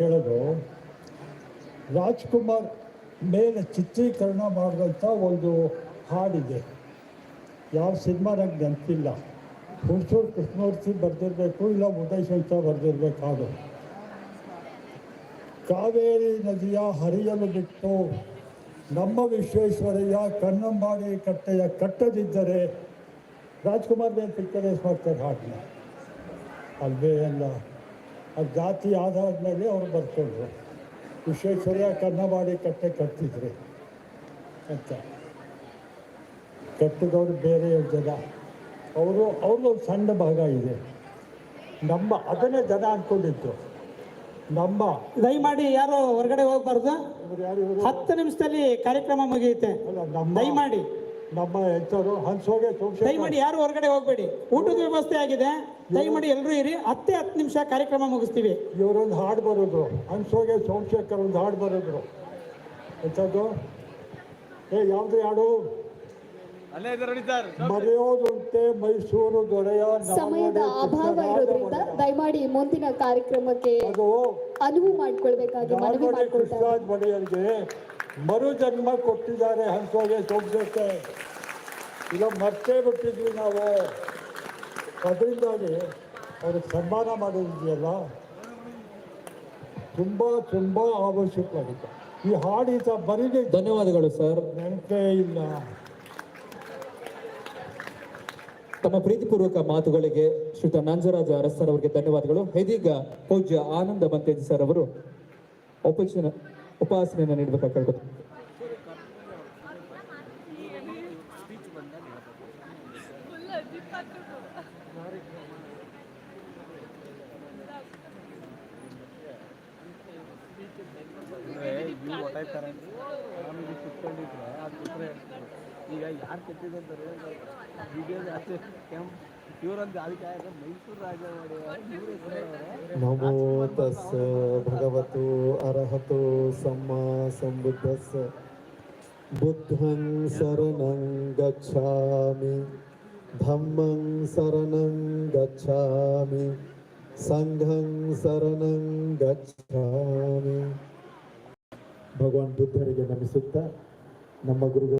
ಹೇಳೋದು ರಾಜ್ಕುಮಾರ್ ಮೇಲೆ ಚಿತ್ರೀಕರಣ ಮಾಡಿದಂಥ ಒಂದು ಹಾಡಿದೆ. ಯಾವ ಸಿನಿಮಾ ನಂಗೆ ನೆನಪಿಲ್ಲ. ಹುಣಸೂರು ಕೃಷ್ಣಮೂರ್ತಿ ಬರೆದಿರಬೇಕು, ಇಲ್ಲ ಉದಯ ಶಂಕರ್ ಬರೆದಿರ್ಬೇಕು ಹಾಡು. ಕಾವೇರಿ ನದಿಯ ಹರಿಯಲು ಬಿಟ್ಟು ನಮ್ಮ ವಿಶ್ವೇಶ್ವರಯ್ಯ ಕಣ್ಣಂಬಾಡಿ ಕಟ್ಟೆಯ ಕಟ್ಟದಿದ್ದರೆ ರಾಜ್ಕುಮಾರ್ ಮೇಲೆ ಪಿಕ್ಚರೈಸ್ ಮಾಡ್ತಾರೆ ಹಾಡನ್ನ ಅಲ್ವೇ ಅಲ್ಲ. ಆ ಜಾತಿ ಆಧಾರದ ಮೇಲೆ ಅವರು ಬರ್ಕೊಂಡ್ರು. ವಿಶ್ವೇಶ್ವರಯ್ಯ ಕನ್ನವಾಡಿ ಕಟ್ಟೆ ಕಟ್ಟಿದ್ರು. ಅಂತ ಕಟ್ಟಿದವರು ಬೇರೆ ಜನ. ಅವರು ಅವ್ರದ್ದೊಂದು ಸಣ್ಣ ಭಾಗ ಇದೆ. ನಮ್ಮ ಅದನ್ನೇ ಜನ ಅಂದ್ಕೊಂಡಿದ್ದು ನಮ್ಮ ದಯಮಾಡಿ ಯಾರು ಹೊರಗಡೆ ಹೋಗ್ಬಾರ್ದು? ಹತ್ತು ನಿಮಿಷದಲ್ಲಿ ಕಾರ್ಯಕ್ರಮ ಮುಗಿಯುತ್ತೆ. ದಯಮಾಡಿ. ನಮ್ಮ ಎಂಥವ್ರು ಹನ್ಸೋಗೆ ದಯಮಾಡಿ ಯಾರು ಹೊರಗಡೆ ಹೋಗ್ಬೇಡಿ. ಊಟದ ವ್ಯವಸ್ಥೆ ಆಗಿದೆ. ದಯಮಾಡಿ ಎಲ್ಲರೂ ಇರಿ. ಹತ್ತೇ ಹತ್ತು ನಿಮಿಷ ಕಾರ್ಯಕ್ರಮ ಮುಗಿಸ್ತೀವಿ. ಇವರೊಂದು ಹಾಡು ಬರೋದು ಹನ್ಸೋಗೆ ಸೋಮಶೇಖರ್ ಒಂದು ಹಾಡು ಬರೋದ್ರು. ಎಂಥದ್ದು ಏ ಯಾವುದು ಹಾಡು? ಮರೆಯೋದುಂಟೆ ಮೈಸೂರು ದೊರೆಯ ಸಮಯದ ಅಭಾವ ಇರೋದ್ರಿಂದ. ದಯಮಾಡಿ ಮುಂದಿನ ಕಾರ್ಯಕ್ರಮಕ್ಕೆ ಅನುವು ಮಾಡ್ಕೊಳ್ಬೇಕಾಗಿ ಮನವಿ ಮಾಡ್ಕೊಳ್ತಾರೆ ಮರು ಜನ್ಮ ಕೊಟ್ಟಿದ್ದಾರೆ ಹಂಸೋಗೆ ಸೋಮಶೇಖರ್ ಇಲ್ಲ ಮರ್ತೇ ಬಿಟ್ಟಿದ್ವಿ ನಾವು. ಅದರಿಂದಾಗಿ ಅವ್ರಿಗೆ ಸನ್ಮಾನ ಮಾಡೋದಿದೆಯಲ್ಲ? ತುಂಬ ತುಂಬ ಅವಶ್ಯಕವಾಗುತ್ತೆ ಈ ಹಾಡಿತ ಬರೀದೆ ಧನ್ಯವಾದಗಳು ಸರ್. ನೆನಪೇ ಇಲ್ಲ. ತಮ್ಮ ಪ್ರೀತಿಪೂರ್ವಕ ಮಾತುಗಳಿಗೆ ಶ್ರೀತ ನಂಜರಾಜ ಸರ್ ಅವರಿಗೆ ಧನ್ಯವಾದಗಳು. ಇದೀಗ ಪೂಜ್ಯ ಆನಂದ ಮಂತೇಜ್ ಸರ್ ಅವರು ಉಪಚನ ಉಪಾಸನೆಯನ್ನು ನೀಡಬೇಕಾಗಿ ಕೇಳ್ಕೊತೀನಿ ಅಂದ್ರೆ ಇವು ಹೊಟ್ಟಾಯ್ತಾರೆ ಆಮೇಲೆ ಕುತ್ಕೊಂಡಿದ್ರೆ ಅದು ಬಿಟ್ರೆ ಈಗ ಯಾರು ಕೆಟ್ಟಿದೆ ಅಂತಾರೆ ವಿಡಿಯೋ ಜಾಸ್ತಿ ಕೆಂಪ್ ಇವ್ರೊಂದು ಅದಕ್ಕೆ ಆಗ ಮೈಸೂರು ರಾಜ ಮಾಡಿ ಇವ್ರು ನಮೋ ತಸ್ಸ ಭಗವತು ಅರ್ಹತು ಸಮ್ಮ ಸಂಬುದ್ಧಸ್ಸ ಬುದ್ಧಂ ಶರಣಂ ಗಚ್ಛಾಮಿ ಧಮ್ಮಂ ಶರಣಂ ಗಚ್ಛಾಮಿ ಸಂಘಂ ಶರಣಂ ಗಚ್ಛಾಮಿ ಭಗವಾನ್ ಬುದ್ಧರಿಗೆ ನಮಿಸುತ್ತಾ ನಮ್ಮ ಗುರುಗಳು